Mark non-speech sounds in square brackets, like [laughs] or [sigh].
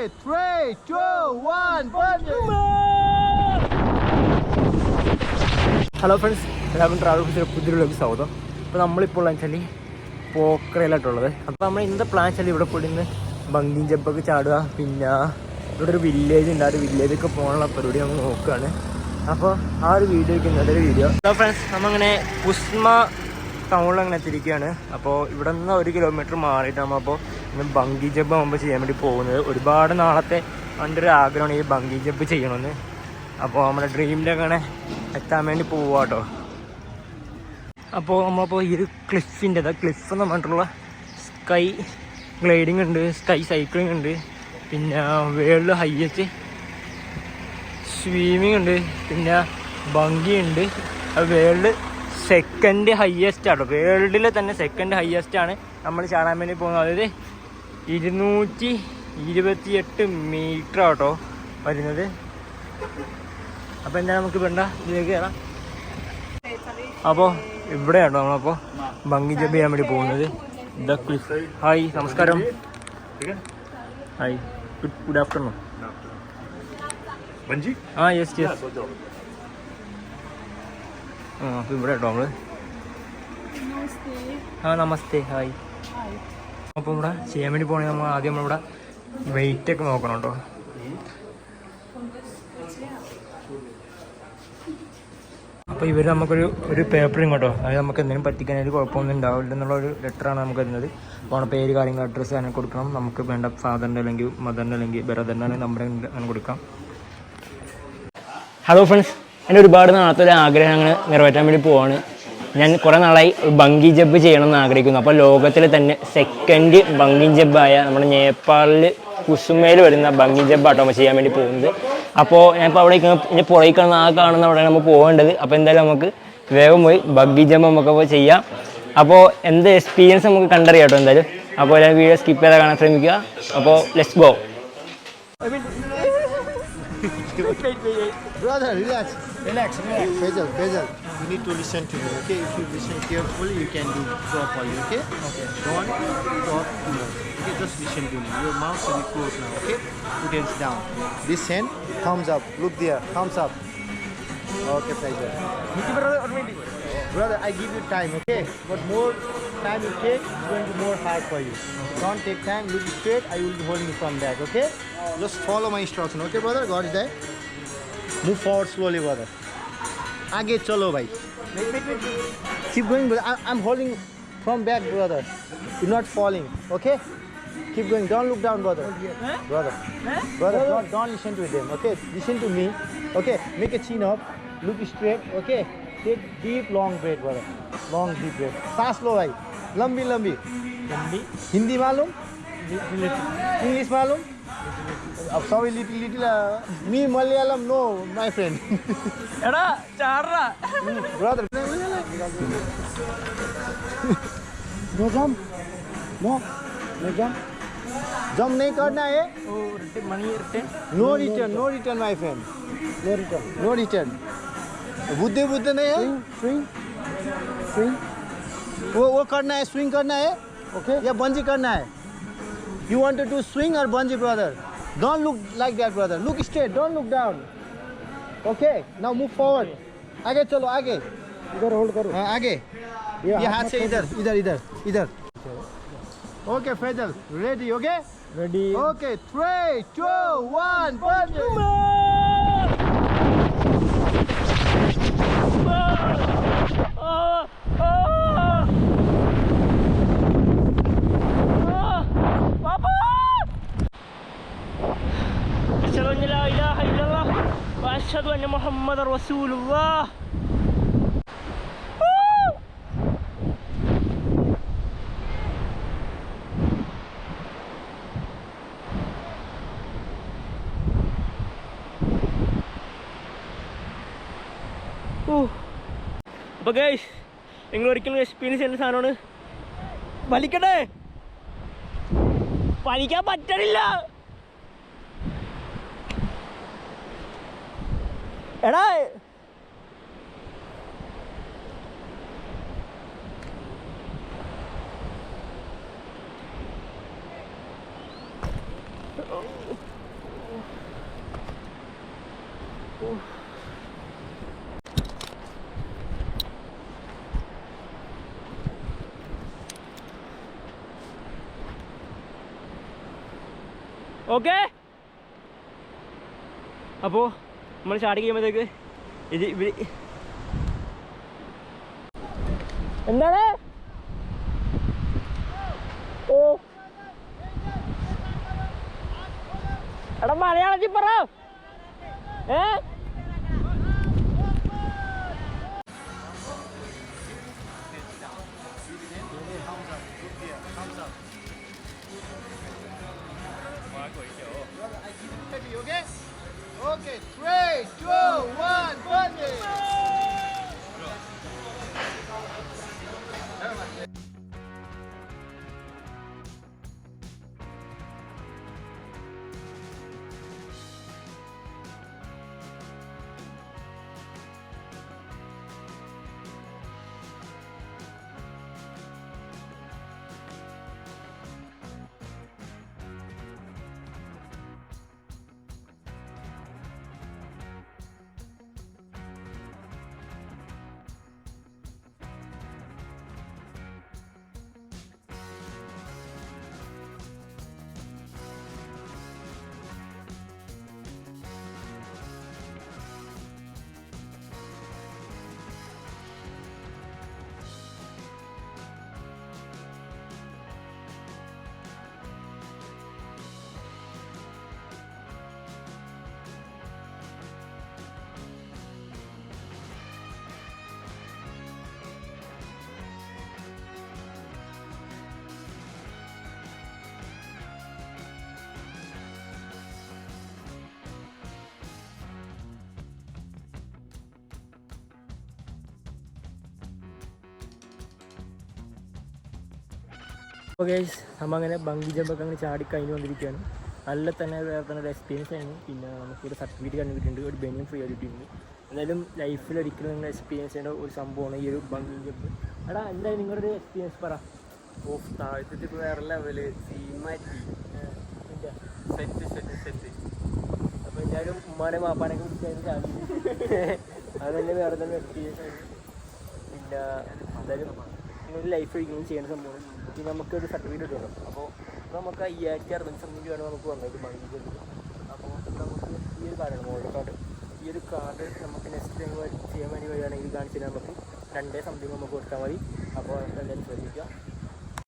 Three, two, one! Hello friends എല്ലാവരും travel ഓഫീസിലെ പുതിയൊരു സ്വാഗതം. അപ്പോൾ നമ്മളിപ്പോൾ വെച്ചാൽ പോക്കറയിലായിട്ടുള്ളത് അപ്പോൾ നമ്മൾ ഇന്നത്തെ പ്ലാൻ വെച്ചാൽ ഇവിടെ പോയി ഇന്ന് ബങ്കിങ് ജമ്പൊക്കെ ചാടുക. പിന്നെ ഇവിടെ ഒരു വില്ലേജ് ഉണ്ട്. ആ ഒരു വില്ലേജൊക്കെ പോകാനുള്ള പരിപാടി നമ്മൾ നോക്കുകയാണ്. അപ്പോൾ ആ ഒരു വീഡിയോയ്ക്ക് ഒരു വീഡിയോ ഹലോ ഫ്രണ്ട്സ് നമ്മങ്ങനെ പുസ്മ ടൗണിൽ അങ്ങനെ എത്തിയിരിക്കുകയാണ്. അപ്പോൾ ഇവിടെ നിന്ന് ഒരു കിലോമീറ്റർ മാറിയിട്ട് നമ്മൾ അപ്പോൾ ഇന്ന് ബങ്കി ജമ്പ് നമ്മൾ ചെയ്യാൻ വേണ്ടി പോകുന്നത്. ഒരുപാട് നാളത്തെ എന്റെ ഒരു ആഗ്രഹമാണ് ഈ ബങ്കി ജമ്പ് ചെയ്യണമെന്ന് അപ്പോൾ നമ്മുടെ ഡ്രീമിന്റെ അങ്ങനെ എത്താൻ വേണ്ടി പോവാട്ടോ. അപ്പോൾ നമ്മളിപ്പോൾ ഈ ഒരു ക്ലിഫിന്റെ ക്ലിഫ് എന്ന് പറഞ്ഞിട്ടുള്ള സ്കൈ ഗ്ലൈഡിങ് ഉണ്ട് സ്കൈ സൈക്ലിംഗ് ഉണ്ട് പിന്നെ വേൾഡ് ഹൈയസ്റ്റ് സ്വിമ്മിങ് ഉണ്ട് പിന്നെ ബങ്കി ഉണ്ട്. വേൾഡ് സെക്കൻഡ് ഹയസ്റ്റ് ആട്ടോ. വേൾഡിലെ തന്നെ സെക്കൻഡ് ഹയസ്റ്റ് ആണ്. നമ്മൾ ചാടാൻ വേണ്ടി പോകുന്നത്. അതായത് ഇരുന്നൂറ്റി ഇരുപത്തിയെട്ട് മീറ്റർ ആട്ടോ വരുന്നത്. അപ്പോൾ എന്താ നമുക്ക് വേണ്ട ഇതിലേക്ക് കയറാം. അപ്പോൾ ഇവിടെയാണോ നമ്മളപ്പോൾ ഭംഗി ജബ് ചെയ്യാൻ വേണ്ടി പോകുന്നത്? ദ ക്ലിഫ് ഹായ് നമസ്കാരം. Hi good good afternoon? ആ യെസ് യെസ്. ആ അപ്പോൾ ഇവിടെ കേട്ടോ നമ്മൾ ആ നമസ്തേ ഹായ്. അപ്പോൾ ഇവിടെ ചെയ്യാൻ വേണ്ടി പോകണമെങ്കിൽ നമ്മൾ ആദ്യം നമ്മളിവിടെ വെയിറ്റ് ഒക്കെ നോക്കണം കേട്ടോ. അപ്പോൾ ഇവർ നമുക്കൊരു ഒരു പേപ്പറും ഇങ്ങോട്ടോ അതായത് നമുക്ക് എന്തെങ്കിലും പറ്റിക്കാനായിട്ട് കുഴപ്പമൊന്നും ഉണ്ടാവില്ല എന്നുള്ള ഒരു ലെറ്ററാണ് നമുക്ക് തരുന്നത്. അപ്പോൾ പേര് കാര്യങ്ങൾ അഡ്രസ്സ് അങ്ങനെ കൊടുക്കണം. നമുക്ക് വേണ്ട ഫാദറിന്റെ അല്ലെങ്കിൽ മദറിന്റെ അല്ലെങ്കിൽ ബ്രദറിന്റെ അല്ലെങ്കിൽ നമ്പർ അങ്ങനെ കൊടുക്കാം. ഹലോ ഫ്രണ്ട്സ് എന്റെ ഒരുപാട് നാളത്തെ ഒരു ആഗ്രഹം അങ്ങനെ നിറവേറ്റാൻ വേണ്ടി പോവാണ്. ഞാൻ കുറേ നാളായി ബങ്കി ജമ്പ് ചെയ്യണമെന്ന് ആഗ്രഹിക്കുന്നു. അപ്പോൾ ലോകത്തിലെ തന്നെ സെക്കൻഡ് ബങ്കി ജബ്ബായ നമ്മുടെ നേപ്പാളിൽ കുസുമയിൽ വരുന്ന ബങ്കി ജബ് ആട്ടോ ചെയ്യാൻ വേണ്ടി പോകുന്നത്. അപ്പോൾ ഞാനിപ്പോൾ അവിടെ ഇങ്ങനെ പുറകിൽ ആ കാണുന്ന അവിടെ നമ്മൾ പോകേണ്ടത്. അപ്പോൾ എന്തായാലും നമുക്ക് വേഗം പോയി ബങ്കി ജമ്പ് നമുക്കപ്പോൾ ചെയ്യാം. അപ്പോൾ എന്ത് എക്സ്പീരിയൻസ് നമുക്ക് കണ്ടറിയാം കേട്ടോ എന്തായാലും. അപ്പോൾ വീഡിയോ സ്കിപ്പ് ചെയ്താൽ കാണാൻ ശ്രമിക്കുക. അപ്പോൾ let's go [laughs] Brother, relax. Relax, relax. Faisal, Faisal, you need to listen to me, okay? If you listen carefully, you can do properly, okay? Okay. Don't talk much. Okay, just listen to me. Your mouth should be closed now, okay? Put hands down. This hand, thumbs up. Look there, thumbs up. Okay, Faisal. Brother, I give you time, okay? But more time you take, it's going to be more hard for you. Don't take time, look straight, I will be holding you from that, okay? Just follow my instruction, okay brother? Go is there. Move forward slowly, brother. Aage chalo, bhai. Keep going, brother. I'm holding from back, brother. You're not falling, okay? Keep going. Don't look down, brother. Brother. Brother, don't, listen to them, okay? Listen to me, okay? Make a chin up. Look straight, okay? Take deep, long breath, brother. Long, deep breath. Fast, slow, right? लंबी लंबी। हिंदी मालूम? English मालूम? अब सब little little me Malayalam no my friend. एउटा चार brother [laughs] no jump no no jump jump नहीं करना है। No return no return my friend no return no return बुद्धे बुद्धे नहीं है। स्विंग स्विंग वो वो करना है स्विंग करना है ओके या बंजी करना है। You want to do swing और bungee brother don't look like that brother look straight don't look down okay now move forward आगे चलो आगे। इधर होल्ड करो। हाँ आगे। ये हाथ से इधर इधर इधर इधर। Okay Faisal ready okay ready okay three two one bungee وأشهد أن محمد رسول الله അപ്പോൾ ഗൈസ് നിങ്ങൾ ഒരിക്കലും എക്സ്പീരിയൻസ് ചെയ്യുന്ന സാധനമാണ് വലിക്കട്ടെ വലിക്കാൻ പറ്റണില്ല എടാ. ഓക്കേ അപ്പോൾ നമ്മൾ ചാടി കഴിയുമ്പോഴത്തേക്ക് ഇത് ഇവർ എന്താണ്? ഓ. എടാ മലയാളത്തിൽ പറ. ഏ? അപ്പോൾ ഗൈസ് നമ്മൾ അങ്ങനെ ബങ്കി ജമ്പൊക്കെ അങ്ങനെ ചാടി കഴിഞ്ഞ് വന്നിരിക്കുകയാണ് നല്ല തന്നെ വേറെ തന്നെ ഒരു എക്സ്പീരിയൻസ് ആയിരുന്നു പിന്നെ നമുക്കൊരു സർട്ടിഫിക്കറ്റ് കഴിഞ്ഞ് കിട്ടിയിട്ടുണ്ട് ഒരു ബെനിയും ഫ്രീ ആയിട്ട് കിട്ടിയിട്ടുണ്ട് എന്തായാലും ലൈഫിൽ ഒരിക്കലും നിങ്ങൾ എക്സ്പീരിയൻസ് ചെയ്യേണ്ട ഒരു സംഭവമാണ് ഈ ഒരു ബങ്കി ജമ്പ് എടാ എന്തായാലും നിങ്ങളുടെ ഒരു എക്സ്പീരിയൻസ് പറ ഓ ഇപ്പോൾ വേറെ ലെവൽ സീമാറ്റി സെറ്റ് സെറ്റ് സെറ്റ്. അപ്പോൾ എന്തായാലും ഉമ്മാനെ മാപ്പാനൊക്കെ വിളിച്ചായിരുന്നു ചാടി. അത് തന്നെ വേറെ തന്നെ എക്സ്പീരിയൻസ് ആയിരുന്നു പിന്നെ എന്തായാലും നിങ്ങളുടെ ലൈഫ് ഒരിക്കലും ചെയ്യേണ്ട സംഭവം പിന്നെ നമുക്കൊരു സർട്ടിഫിക്കറ്റ് കിട്ടും അപ്പോൾ നമുക്ക് അയ്യായിരത്തി അറുപത്തി സംതിങ് രൂപയാണ് നമുക്ക് വന്നത് ബാങ്കിൽ അപ്പോൾ നമുക്ക് ഈ ഒരു കാർഡാണ് ഗോൾഡ് കാർഡ് ഈ ഒരു കാർഡ് നമുക്ക് നെക്സ്റ്റ് ടൈം ചെയ്യാൻ വേണ്ടി വരികയാണെങ്കിൽ കാണിച്ചാൽ നമുക്ക്. രണ്ടേ സംതിങ് നമുക്ക് കൊടുത്താൽ മതി. അപ്പോൾ എന്തായാലും ശ്രദ്ധിക്കുക.